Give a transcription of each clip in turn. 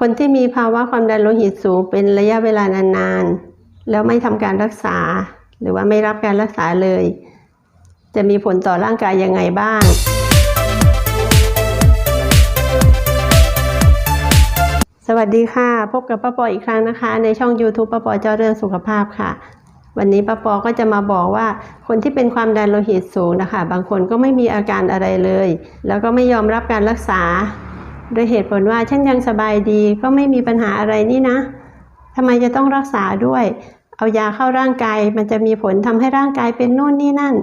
คนที่มีภาวะความดันโลหิตสูงเป็นระยะเวลานานๆ แล้วไม่ทำการรักษา หรือว่าไม่รับการรักษาเลย จะมีผลต่อร่างกายยังไงบ้าง สวัสดีค่ะ พบกับป้าปออีกครั้งนะคะ ในช่อง YouTube ป้าปอเจ้าเรื่องสุขภาพค่ะ วันนี้ป้าปอก็จะมาบอกว่าคนที่เป็นความดันโลหิตสูงนะคะ บางคนก็ไม่มีอาการอะไรเลย แล้วก็ไม่ยอมรับการรักษา โดยเหตุผลว่าฉันยังสบายดีก็ไม่มีปัญหาอะไรนี่นะทำไมจะต้องรักษาด้วย เอายาเข้าร่างกายมันจะมีผลทำให้ร่างกายเป็นโน่นนี่นั่น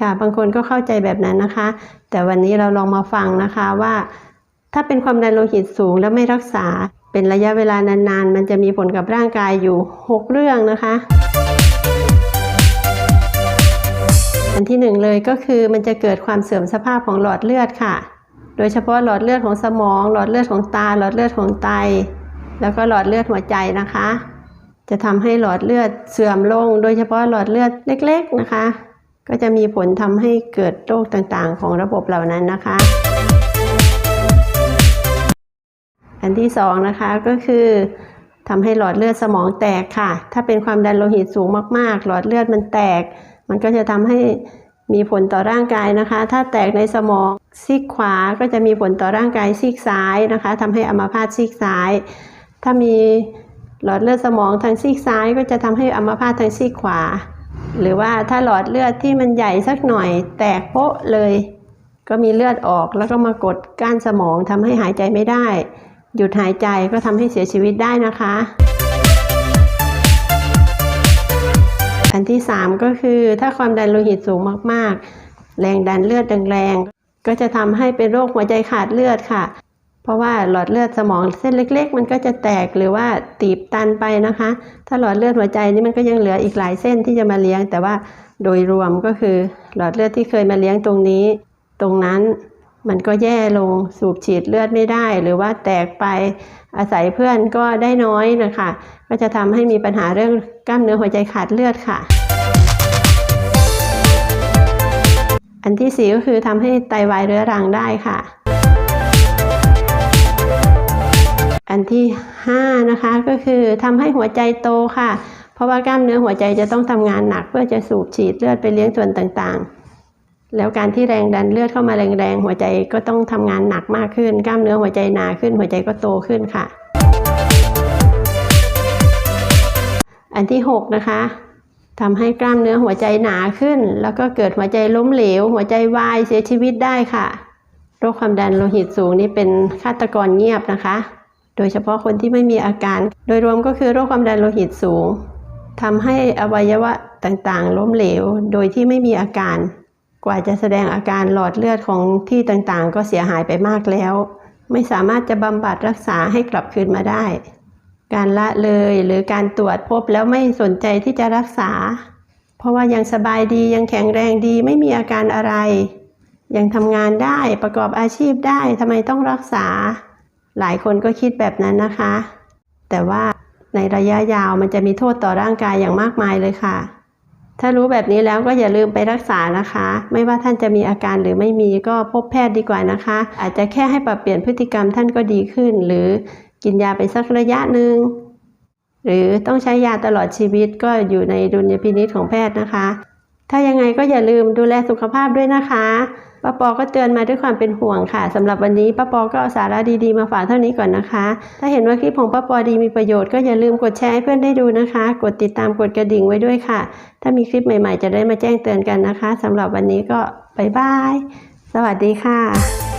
ค่ะบางคนก็เข้าใจแบบนั้นนะคะ แต่วันนี้เราลองมาฟังนะคะว่า ถ้าเป็นความดันโลหิตสูงแล้วไม่รักษาเป็นระยะเวลานานๆ มันจะมีผลกับร่างกายอยู่ 6 เรื่องนะคะ อันที่หนึ่งเลยก็คือมันจะเกิดความเสื่อมสภาพของหลอดเลือดค่ะ โดยเฉพาะหลอดเลือดของสมอง หลอดเลือดของตา หลอดเลือดของไต แล้วก็หลอดเลือดหัวใจนะคะ จะทำให้หลอดเลือดเสื่อมลง โดยเฉพาะหลอดเลือดเล็ก ๆนะคะ ก็จะมีผลทำให้เกิดโรคต่างๆ ของระบบเหล่านั้นนะคะ อันที่สองนะคะก็คือทำให้หลอดเลือดสมองแตกค่ะ ถ้าเป็นความดันโลหิตสูงมากๆ หลอดเลือดมันแตก มันก็จะทำให้ มีผลต่อร่างกายนะคะ ถ้าแตกในสมองซีกขวาก็จะมีผลต่อร่างกายซีกซ้ายนะคะทำให้อัมพาตซีกซ้าย ถ้ามีหลอดเลือดสมองทางซีกซ้าย ก็จะทำให้อัมพาตทางซีกขวา หรือว่าถ้าหลอดเลือดที่มันใหญ่สักหน่อย แตกโป๊ะเลย ก็มีเลือดออกแล้วก็มากดก้านสมองทำให้หายใจไม่ได้ หยุดหายใจก็ทำให้เสียชีวิตได้นะคะ นที่ 3 ก็คือ ถ้าความดันโลหิตสูงมากๆ แรงดันเลือดแรงๆก็จะทำให้เป็นโรคหัวใจขาดเลือดค่ะ เพราะว่าหลอดเลือดสมองเส้นเล็ก ๆ มันก็จะแตกหรือว่าตีบตันไปนะคะ ถ้าหลอดเลือดหัวใจนี่มันก็ยังเหลืออีกหลายเส้นที่จะมาเลี้ยง แต่ว่าโดยรวมก็คือ หลอดเลือดที่เคยมาเลี้ยงตรงนี้ ตรงนั้น มันก็แย่ลงสูบฉีดเลือดไม่ได้ หรือว่าแตกไปอาศัยเพื่อนก็ได้น้อยนะคะ ก็จะทำให้มีปัญหาเรื่องกล้ามเนื้อหัวใจขาดเลือดค่ะ อันที่สี่ก็คือทำให้ไตวายเรื้อรังได้ค่ะ อันที่ห้านะคะก็คือทำให้หัวใจโตค่ะ เพราะว่ากล้ามเนื้อหัวใจจะต้องทำงานหนักเพื่อจะสูบฉีดเลือดไปเลี้ยงส่วนต่างๆ แล้วการที่แรงดันเลือดเข้ามาแรงๆ หัวใจก็ต้องทำงานหนักมากขึ้น กล้ามเนื้อหัวใจหนาขึ้น หัวใจก็โตขึ้นค่ะ อันที่หกนะคะทำให้กล้ามเนื้อหัวใจหนาขึ้น แล้วก็เกิดหัวใจล้มเหลว หัวใจวายเสียชีวิตได้ค่ะ โรคความดันโลหิตสูงนี่เป็นฆาตกรเงียบนะคะ โดยเฉพาะคนที่ไม่มีอาการ โดยรวมก็คือโรคความดันโลหิตสูงทำให้อวัยวะต่างๆ ล้มเหลว โดยที่ไม่มีอาการ กว่าจะแสดงอาการหลอดเลือดของที่ต่างๆ ก็เสียหายไปมากแล้ว ไม่สามารถจะบำบัดรักษาให้กลับคืนมาได้ การละเลยหรือการตรวจพบแล้วไม่สนใจที่จะรักษา เพราะว่ายังสบายดียังแข็งแรงดีไม่มีอาการอะไร ยังทำงานได้ประกอบอาชีพได้ทำไมต้องรักษา หลายคนก็คิดแบบนั้นนะคะ แต่ว่าในระยะยาวมันจะมีโทษต่อร่างกายอย่างมากมายเลยค่ะ ถ้ารู้แบบนี้แล้วก็อย่าลืมไปรักษานะคะ ไม่ว่าท่านจะมีอาการหรือไม่มีก็พบแพทย์ดีกว่านะคะ อาจจะแค่ให้ปรับเปลี่ยนพฤติกรรมท่านก็ดีขึ้น หรือกินยาไปสักระยะหนึ่งหรือต้องใช้ยาตลอดชีวิตก็อยู่ในดุลยพินิจของแพทย์นะคะ ถ้ายังไงก็อย่าลืมดูแลสุขภาพด้วยนะคะ ป้าปอก็เตือนมาด้วยความเป็นห่วงค่ะสำหรับวันนี้ป้าปอก็เอาสาระดีๆมาฝากเท่านี้ก่อนนะคะ ถ้าเห็นว่าคลิปของป้าปอดีมีประโยชน์ก็อย่าลืมกดแชร์ให้เพื่อนได้ดูนะคะ กดติดตามกดกระดิ่งไว้ด้วยค่ะ ถ้ามีคลิปใหม่ๆ จะได้มาแจ้งเตือนกันนะคะสำหรับวันนี้ก็บายบาย สวัสดีค่ะ